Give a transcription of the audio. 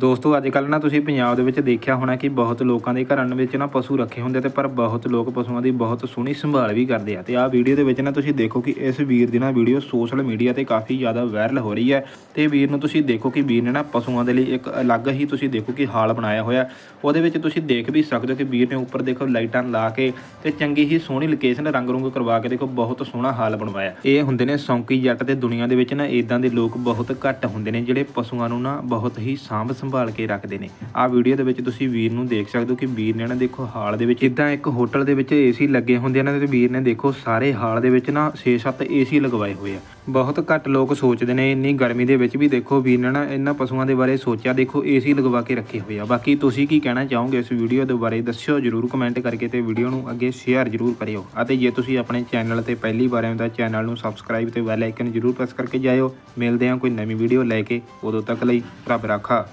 ਦੋਸਤੋ, ਅੱਜ ਕੱਲ੍ਹ ਨਾ ਤੁਸੀਂ ਪੰਜਾਬ ਦੇ ਵਿੱਚ ਦੇਖਿਆ ਹੋਣਾ ਕਿ ਬਹੁਤ ਲੋਕਾਂ ਦੇ ਘਰਾਂ ਵਿੱਚ ਨਾ ਪਸ਼ੂ ਰੱਖੇ ਹੁੰਦੇ ਤੇ ਪਰ ਬਹੁਤ ਲੋਕ ਪਸ਼ੂਆਂ ਦੀ ਬਹੁਤ ਸੋਹਣੀ ਸੰਭਾਲ ਵੀ ਕਰਦੇ ਆ। ਤੇ ਆਹ ਵੀਡੀਓ ਦੇ ਵਿੱਚ ਨਾ ਤੁਸੀਂ ਦੇਖੋ ਕਿ ਇਸ ਵੀਰ ਦੀ ਨਾ ਵੀਡੀਓ ਸੋਸ਼ਲ ਮੀਡੀਆ ਤੇ ਕਾਫੀ ਜ਼ਿਆਦਾ ਵਾਇਰਲ ਹੋ ਰਹੀ ਹੈ। ਤੇ ਵੀਰ ਨੂੰ ਤੁਸੀਂ ਦੇਖੋ ਕਿ ਵੀਰ ਨੇ ਨਾ ਪਸ਼ੂਆਂ ਦੇ ਲਈ ਇੱਕ ਅਲੱਗ ਹੀ ਤੁਸੀਂ ਦੇਖੋ ਕਿ ਹਾਲ ਬਣਾਇਆ ਹੋਇਆ। ਉਹਦੇ ਵਿੱਚ ਤੁਸੀਂ ਦੇਖ ਵੀ ਸਕਦੇ ਹੋ ਕਿ ਵੀਰ ਨੇ ਉੱਪਰ ਦੇਖੋ ਲਾਈਟਾਂ ਲਾ ਕੇ ਤੇ ਚੰਗੀ ਹੀ ਸੋਹਣੀ ਲੋਕੇਸ਼ਨ ਰੰਗ ਰੁੰਗ ਕਰਵਾ ਕੇ ਦੇਖੋ ਬਹੁਤ ਸੋਹਣਾ ਹਾਲ ਬਣਵਾਇਆ। ਇਹ ਹੁੰਦੇ ਨੇ ਸੌਂਕੀ ਜੱਟ ਤੇ ਦੁਨੀਆ ਦੇ ਵਿੱਚ ਨਾ ਇਦਾਂ ਦੇ ਲੋਕ ਬਹੁਤ ਘੱਟ ਹੁੰਦੇ ਨੇ ਜਿਹੜੇ ਪਸ਼ੂਆਂ ਨੂੰ ਨਾ ਬਹੁਤ ਹੀ ਸਾਂਭ ਸੰਭਾਲ ਕੇ ਰੱਖਦੇ ਨੇ। ਆਹ ਵੀਡੀਓ ਦੇ ਵਿੱਚ ਤੁਸੀਂ ਵੀਰ ਨੂੰ ਦੇਖ ਸਕਦੇ ਹੋ ਕਿ ਵੀਰ ਨੇ ਨਾ ਦੇਖੋ ਹਾਲ ਦੇ ਵਿੱਚ ਇਦਾਂ ਇੱਕ ਹੋਟਲ ਦੇ ਵਿੱਚ ਏਸੀ ਲੱਗੇ ਹੁੰਦੇ ਨੇ, ਤੇ ਵੀਰ ਨੇ ਦੇਖੋ ਸਾਰੇ ਹਾਲ ਦੇ ਵਿੱਚ ਨਾ 6-7 ਏਸੀ ਲਗਵਾਏ ਹੋਏ ਆ। ਬਹੁਤ ਘੱਟ ਲੋਕ ਸੋਚਦੇ ਨੇ, ਇੰਨੀ ਗਰਮੀ ਦੇ ਵਿੱਚ ਵੀ ਦੇਖੋ ਵੀਰ ਨੇ ਨਾ ਇਹਨਾਂ ਪਸ਼ੂਆਂ ਦੇ ਬਾਰੇ ਸੋਚਿਆ, ਦੇਖੋ ਏਸੀ ਲਗਵਾ ਕੇ ਰੱਖੇ ਹੋਏ ਆ। ਬਾਕੀ ਤੁਸੀਂ ਕੀ ਕਹਿਣਾ ਚਾਹੋਗੇ ਇਸ ਵੀਡੀਓ ਦੇ ਬਾਰੇ, ਦੱਸਿਓ ਜਰੂਰ ਕਮੈਂਟ ਕਰਕੇ ਤੇ ਵੀਡੀਓ ਨੂੰ ਅੱਗੇ ਸ਼ੇਅਰ ਜਰੂਰ ਕਰਿਓ। ਅਤੇ ਜੇ ਤੁਸੀਂ ਆਪਣੇ ਚੈਨਲ ਤੇ ਪਹਿਲੀ ਵਾਰ ਆਏ ਤਾਂ ਚੈਨਲ ਨੂੰ ਸਬਸਕ੍ਰਾਈਬ ਤੇ ਬੈਲ ਆਈਕਨ ਜਰੂਰ ਪ੍ਰੈਸ ਕਰਕੇ ਜਾਇਓ। ਮਿਲਦੇ ਹਾਂ ਕੋਈ ਨਵੀਂ ਵੀਡੀਓ ਲੈ ਕੇ। ਉਦੋਂ ਤੱਕ ਲਈ ਰੱਬ ਰਾਖਾ।